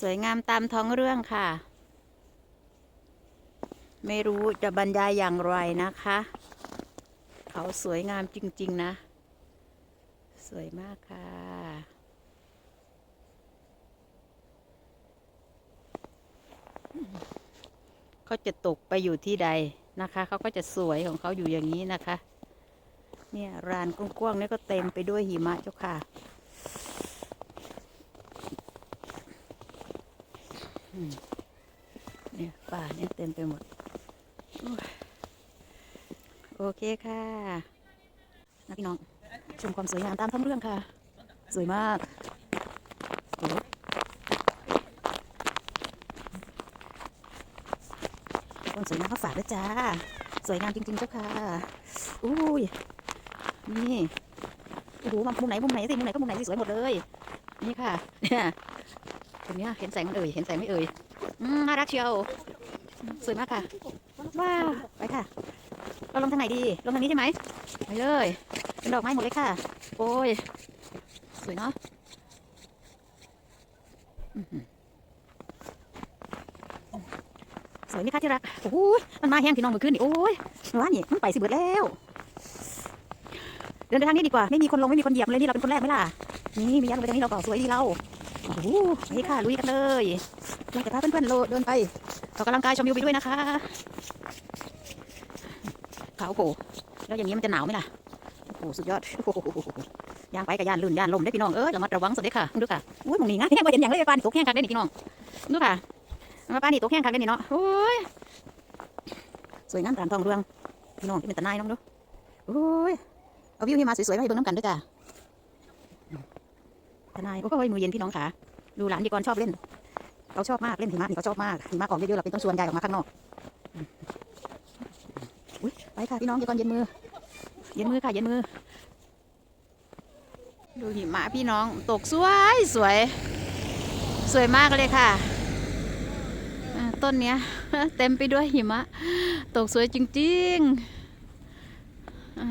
สวยงามตามท้องเรื่องค่ะ ไม่รู้จะบรรยายอย่างไรนะคะ เขาสวยงามจริง ๆ นะ สวยมากค่ะ เขาจะตกไปอยู่ที่ใดนะคะ เขาก็จะสวยของเขาอยู่อย่างนี้นะคะ เนี่ยรานกว้างๆนี่ก็เต็มไปด้วยหิมะเจ้าค่ะ อืม เนี่ยป่าเนี่ยเต็มไปหมด โอเคค่ะนะพี่น้อง ชมความสวยงามตามท้องเรื่องค่ะ สวยมากคนสวยงามเขาฝากด้วยจ้า สวยงามจริงๆเจ้าค่ะ อุ้ย นี่ โอ้โหมามุมไหน มุมไหนสิ มุมไหนก็มุมไหนสิสวยหมดเลย นี่ค่ะเนี่ย ตรงเนี้เห็นแสงมันเอ่ย เห็นแสงไม่เอ่ยอืมน่ารักเชียว สวยมากค่ะ ว้าว ไปค่ะ เราลงทางไหนดี ลงทางนี้ใช่ไหมไปเลย เป็นดอกไม้หมดเลยค่ะ โอ้ย สวยเนาะสวยไหมคะที่รัก โอ้ยมันมาแห้งพี่น้องมื่อคืนนี่ โอ้ยว่านี่มันไปสิเบิดแล้ว เดินไปทางนี้ดีกว่า ไม่มีคนลงไม่มีคนเหยียบเลยนี่เราเป็นคนแรกไหมล่ะ นี่มียักษ์ไปทางนี้เราก็สวยดีเรา โอ้โหนี่ค่ะลุยกันเลยเราจะพาเพื่อนๆโลดเดินไปออกกำลังกายชมวิวไปด้วยนะคะขาวโผล่แล้วอย่างนี้มันจะหนาวไหมล่ะโอ้โหสุดยอดโอ้โหย่างไปกับย่านลื่นย่านลมได้อพี่น้องเอ้ยระมัดระวังสุดเลยค่ะดูค่ะอุ้ยหมองนี้ง่ายยังไม่เห็นอย่างเลยปลานี่ตกแห้งคักได้อนี่พี่น้องดูค่ะมาปลานี่ตกแห้งคักได้อนี่เนาะโอ้ยสวยงามตามท้องเรื่องพี่น้องที่เป็นตะนายน้องดูโอ้ยเอาวิวที่มาสวยๆมาให้เบิ่งน้ำกันด้วยจ้ะ ทนาย โอ้ยมือเย็นพี่น้องค่ะดูหลานดีกรชอบเล่นเขาชอบมากเล่นหิมะนี่เขาชอบมากหิมะออกเยอะๆเราเป็นต้องชวนยายออกมาข้างนอกอุ้ยไปค่ะพี่น้องดีกรเย็นมือ เย็นมือค่ะเย็นมือ ดูหิมะพี่น้องตกสวยสวย สวยมากเลยค่ะต้นเนี้ย เต็มไปด้วยหิมะ ตกสวยจริงๆอ่า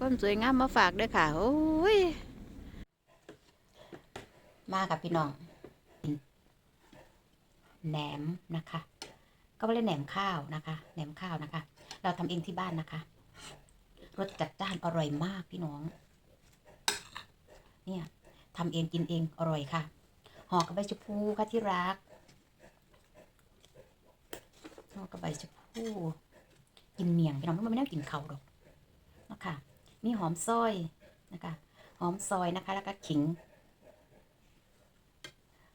ต้นสวยงามมาฝากด้วยค่ะ โอ้ย มากับพี่น้องแหนมนะคะ ก็เรียกแหนมข้าวนะคะแหนมข้าวนะคะ เราทำเองที่บ้านนะคะรสจัดจ้านอร่อยมากพี่น้อง เนี่ยทำเองกินเองอร่อยค่ะห่อกับใบชะพูค่ะที่รักห่อกับใบชะพูกินเมียงพี่น้องมันไม่ได้กินเขาหรอกนะคะมีหอมซอยนะคะหอมซอยนะคะ แล้วก็ขิง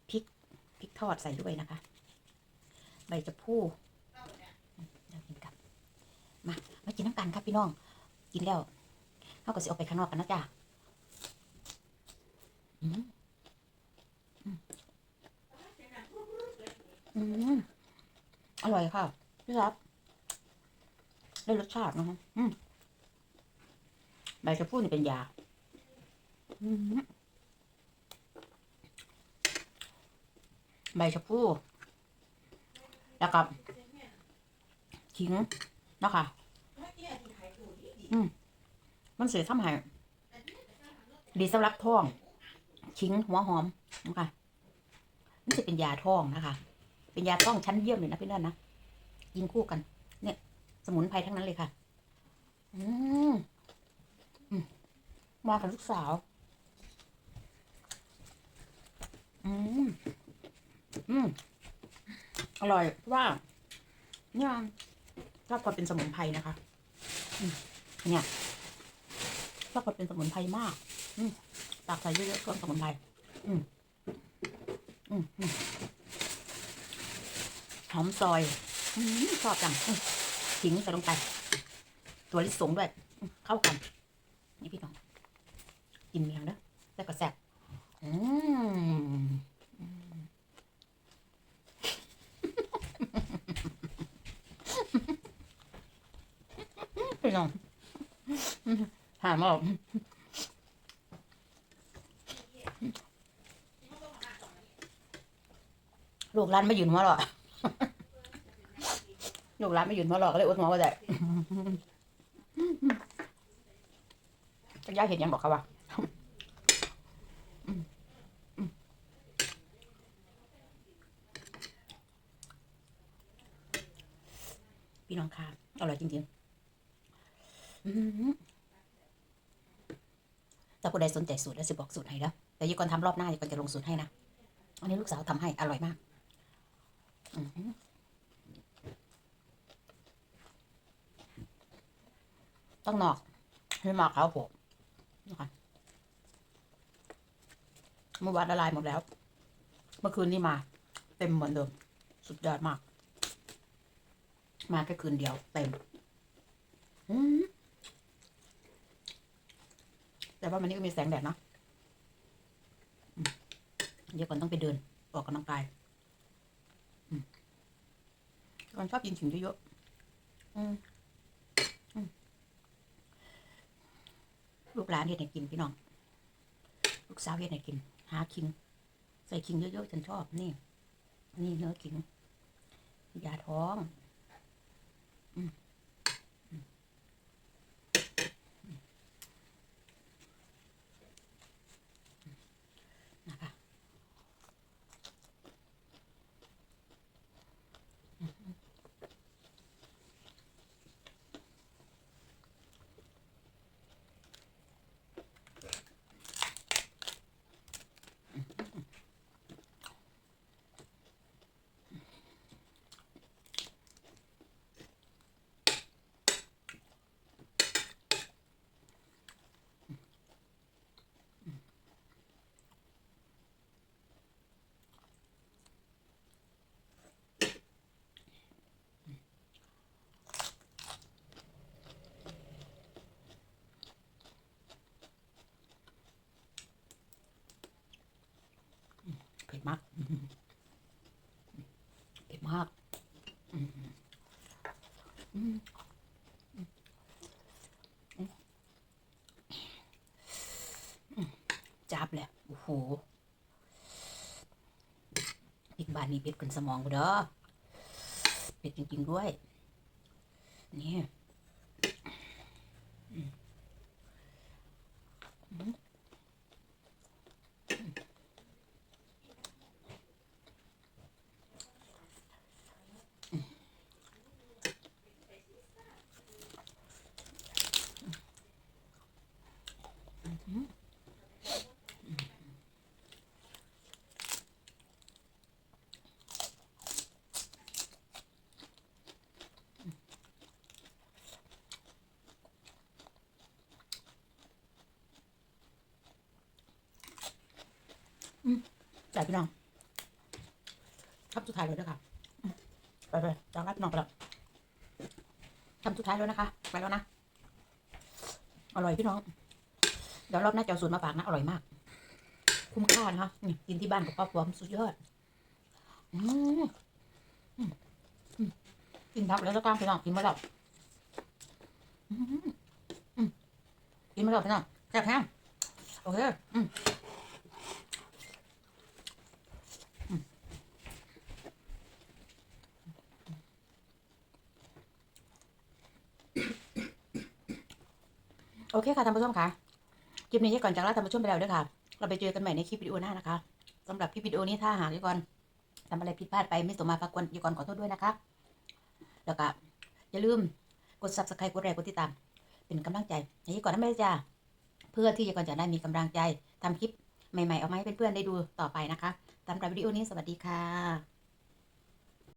พริก พริกทอดใส่ด้วยนะคะ ใบจะพูเดี๋ยวกินกับมามากินน้ำกันครับพี่น้อง กินแล้วเขาก็สิออกไปข้างนอกกันนะจ๊ะอืมอืมอร่อยค่ะพี่รับได้รสชาตินะคะอืมใบจะพูนี่เป็นยา อืม ใบชะพูแล้วก็ขิงเนาะคะอืมมันเสียทำให้ดีสำหรับท้อง ขิงหัวหอมนะคะมันจะเป็นยาท้องนะคะ เป็นยาท้องชั้นเยี่ยมเลยนะพี่เพื่อนนะกินคู่กัน เนี่ย สมุนไพรทั้งนั้นเลยค่ะ อืมอืมมากับลูกสาว อืม อืม อ ร่อยว่าเนี่ยชอบความเป็นสมุนไพรนะคะเนี่ยชอบความเป็นสมุนไพรมาก อืตักใส่เยอะๆเครื่องสมุนไพรอืมอืมหอมซอยอชอบจังขิงใส่ลงไป ตัวลิสงด้วย เข้ากัน นี่พี่น้อง กินเมียงเด้อแต่ก็แซ่บ พี่นองหามออกลูกร้านไม่ยืนหัวหรอกลูกร้านไม่ยืนหัวหรอกก็เลยอุดหัวก็ได้จักย่าเห็นยังบอกเขาว่าพี่น้องค่ะอร่อยจริงๆ แต่ผู้ใดสนใจสูตรแล้วสิบอกสูตรให้แล้วแต่ยี่ก่อนทำรอบหน้ายี่ก่อนจะลงสูตรให้นะอันนี้ลูกสาวทำให้อร่อยมากต้องหนอกให้หมากขาผล่นะคะเมื่อวานละลายหมดแล้ว เมื่อคืนนี้มา เต็มเหมือนเดิม สุดยอดมาก มาแค่คืนเดียวเต็ม อืม แต่ว่ามันนี่ก็มีแสงแดดเนาะเดี๋ยวก่อนต้องไปเดิน ออกกำลังกายมก่อนชอบกินขิงเยอะๆลูกหลานเฮ็ดให้กินพี่น้อง ลูกสาวเฮ็ดให้กิน หาขิง ใส่ขิงเยอะๆฉันชอบนี่ นี่เนื้อขิงยาท้อง อืม มากอืมเผ็ดมากจับเลยโอ้โหพริกบานนี่เผ็ดขึ้นสมองกูเด้อเผ็ดจริงๆด้วย นี่อืมอืม จ่พี่น้องครับสุดท้ายเลยด้วยค่ะ ไปไปจ้างรับพี่น้องไปแล้วทำสุดท้ายแล้วนะคะ ไปแล้วนะ อร่อยพี่น้อง เดี๋ยวรอบหน้าจะเอาสูตรมาฝากนะ อร่อยมาก คุ้มค่านะคะกินที่บ้านกับครอบครัวสุดยอดกินทับแล้วจะกล้างพี่น้องกินมาแล้วกินมาแล้วพี่น้องแซ่บแห้งโอเคอืม อเคค่ะท่านผู้ชมค่ะคลิปนี้ก่อนจากลาท่านผู้ชมไปแล้วด้วยค่ะ เราไปเจอกันใหม่ในคลิปวิดีโอหน้านะคะสำหรับคลิปวิดีโอนี้ถ้าหากยี่ก่อนทำอะไรผิดพลาดไปไม่สมมาพากวนยี่ก่อนขอโทษด้วยนะคะ แล้วก็อย่าลืมกด subscribe กดไลค์กดติดตาม เป็นกำลังใจให้ยี่ก่อนนั่นไม่จ้าเพื่อที่ยี่ก่อนจะได้มีกำลังใจทำคลิปใหม่ๆเอามให้เพื่อนๆได้ดูต่อไปนะคะสำหรับวิดีโอนี้สวัสดีค่ะ